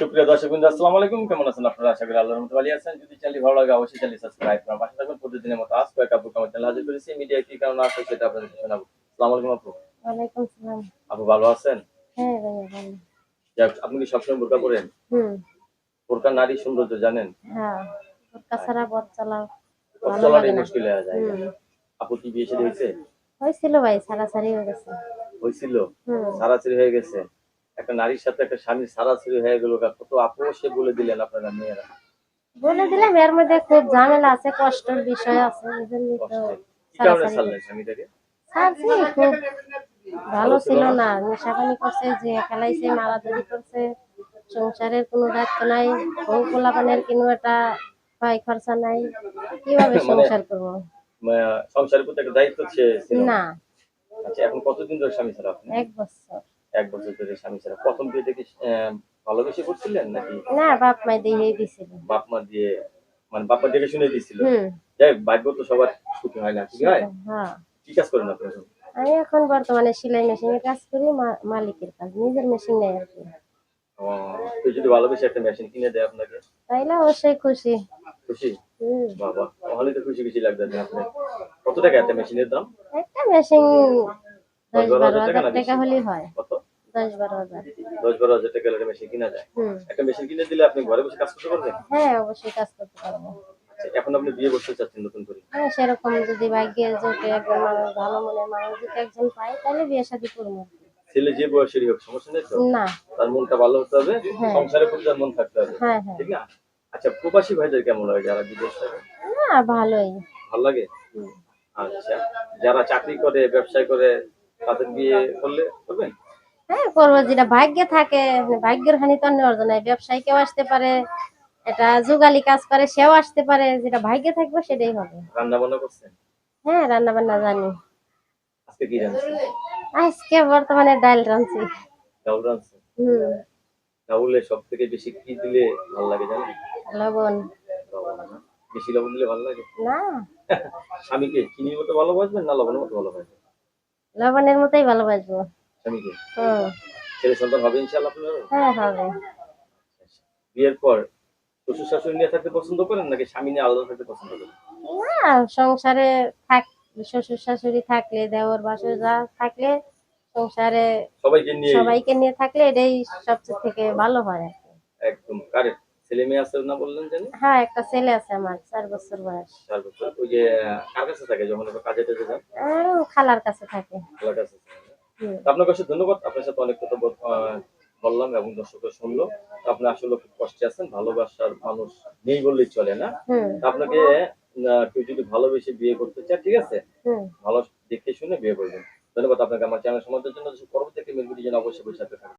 সুপ্রিয় দর্শক বিন্দু আসসালামু আলাইকুম। কেমন আছেন আপনারা? আশা করি আল্লাহর রহমতে ভালো আছেন। যদি চ্যানেল ভালো লাগে অবশ্যই চ্যানেল সাবস্ক্রাইব করুন। পাশে থাকুন প্রতিদিনের মতো আজ কয়েক আপু আমার চ্যানেল হাজির করেছি। মিডিয়া কি কারণে আসছে সেটা আপনাদের শোনাবো আসসালামু আলাইকুম আপু। ওয়ালাইকুম সালাম আপু ভালো আছেন? হ্যাঁ ভালো। যাক, আপনি কি সবসময় বোরকা পরেন? হুম। বোরকা নারী সৌন্দর্য জানেন? হ্যাঁ বোরকা ছাড়া পথ চলা পথ চলাটাই মুশকিল হয়ে যায়। আপু কি বিয়ে শাদী হয়েছে? হয়েছিল ভাই ছাড়াছাড়ি হয়ে গেছে। হয়েছিল? হুম। সারাসারি হয়ে গেছে? একটা নারীর সাথে একটা স্বামীর সারাসারি হয়ে গেল কত আপু সে বলে দিলেন আপনারা মেয়েরা? বলে দিলাম এর মধ্যে খুব ঝামেলা আছে কষ্টের বিষয় আছে তো খুব ভালো ছিল না। নেশাপানি করছে যে খেলাইছে মারাধরি করছে সংসারের কোনো দায়িত্ব নাই বউ পোলাপানের কোনো একটা পাই খরচা নাই কীভাবে মানে- সংসার করব? সংসারের প্রতি একটা দায়িত্ব না। না। আচ্ছা এখন কতদিন ধরে স্বামী ছাড়া আপনি? এক বছর। এক বছর ধরে স্বামী ছাড়া। প্রথম বিয়ে থেকে ভালোবেসে করছিলেন নাকি? না বাপ মাই দিয়ে দিছিল বাপ মা দিয়ে মানে বাপ মা দেখে শুনে দিয়েছিল? হুম। যাই ভাগ্য তো সবার সুখী হয় না ঠিক হয় হ্যাঁ। কি কাজ করেন আপনি এখন? আমি এখন বর্তমানে সেলাই মেশিনে কাজ করি মালিকের কাজ নিজের মেশিন নেই আর কি। ও, যদি ভালোবেসে একটা মেশিন কিনে দেয় আপনাকে? তাইলে অবশ্যই খুশি। খুশি? বাবা তাহলে তো খুশি খুশি লাগবে আপনি কত টাকা একটা মেশিনের দাম? একটা মেশিন দশ বারো হাজার টাকা হলেই হয়। কত? দশ বারো হাজার। দশ বারো হাজার টাকা একটা মেশিন কিনা যায়? একটা মেশিন কিনে দিলে আপনি ঘরে বসে কাজ করতে পারবেন? হ্যাঁ অবশ্যই কাজ করতে পারব। আচ্ছা, এখন আপনি বিয়ে করতে চাচ্ছেন নতুন করে? হ্যাঁ সেরকম যদি ভাগ্যে জোটে একজন মানুষ ভালো মনের মানুষ যদি একজন পাই তাহলে বিয়ে শাদী করব। ছেলে যে বয়সেরই হোক সমস্যা নেই তো? না। তার মনটা ভালো হতে হবে হ্যাঁ। সংসারের তার মন থাকতে হবে। ঠিক না? আচ্ছা প্রবাসী ভাইদের কেমন লাগে? যারা বিদেশ থাকে? না ভালোই। ভালো লাগে? আচ্ছা যারা চাকরি করে ব্যবসা করে তাদের বিয়ে করলে করবেন? হ্যাঁ করব যেটা ভাগ্যে থাকে ভাগ্যের হানি তো অন্য অর্জন হয় ব্যবসায়ী কেউ আসতে পারে এটা যুগালি কাজ করে সেও আসতে পারে যেটা ভাগ্যে থাকবে সেটাই হবে। রান্না বান্না করছেন হ্যাঁ রান্না বান্না জানি। আজকে কি রাঁধছেন আজকে বর্তমানে ডাল রাঁধছি। ডাউল রাঁধছেন হুম। ডাউলে সব থেকে বেশি কি দিলে ভালো লাগে জানেন লবণ। লবণ বেশি লবণ দিলে ভালো লাগে? না। স্বামীকে? চিনির মতো ভালোবাসবেন না লবণের মতো ভালোবাসবেন? লবণের মতোই ভালোবাসবো। স্বামীকে? হুম ছেলে সন্তান হবে ইনশাল্লাহ আপনার হ্যাঁ হবে। বিয়ের পর শ্বশুর শাশুড়ি নিয়ে থাকতে পছন্দ করেন নাকি স্বামী নিয়ে আলাদা থাকতে পছন্দ করেন? না সংসারে থাক শ্বশুর শাশুড়ি থাকলে দেওর বাসর যা থাকলে সংসারে সবাইকে নিয়ে সবাইকে নিয়ে থাকলে এটাই সবচেয়ে থেকে ভালো হয় একদম। কারেক্ট ছেলে মেয়ে আছে না বললেন জানি? হ্যাঁ একটা ছেলে আছে আমার চার বছর বয়স। চার বছর। ওই যে কার কাছে থাকে যখন কাজে টাজে যান? খালার কাছে থাকে। খালার কাছে আপনার কাছে ধন্যবাদ। আপনার সাথে অনেক কথা বললাম এবং দর্শকরা শুনলো। আপনি আসলে খুব কষ্টে আছেন ভালোবাসার মানুষ নেই বললেই চলে না। আপনাকে কেউ যদি ভালোবেসে বিয়ে করতে চায় ঠিক আছে? ভালো দেখে শুনে বিয়ে করবেন। ধন্যবাদ আপনাকে। আমার চ্যানেল সমাজের জন্য পরবর্তী একটি মেলগুলি যেন অবশ্যই বসে থাকবেন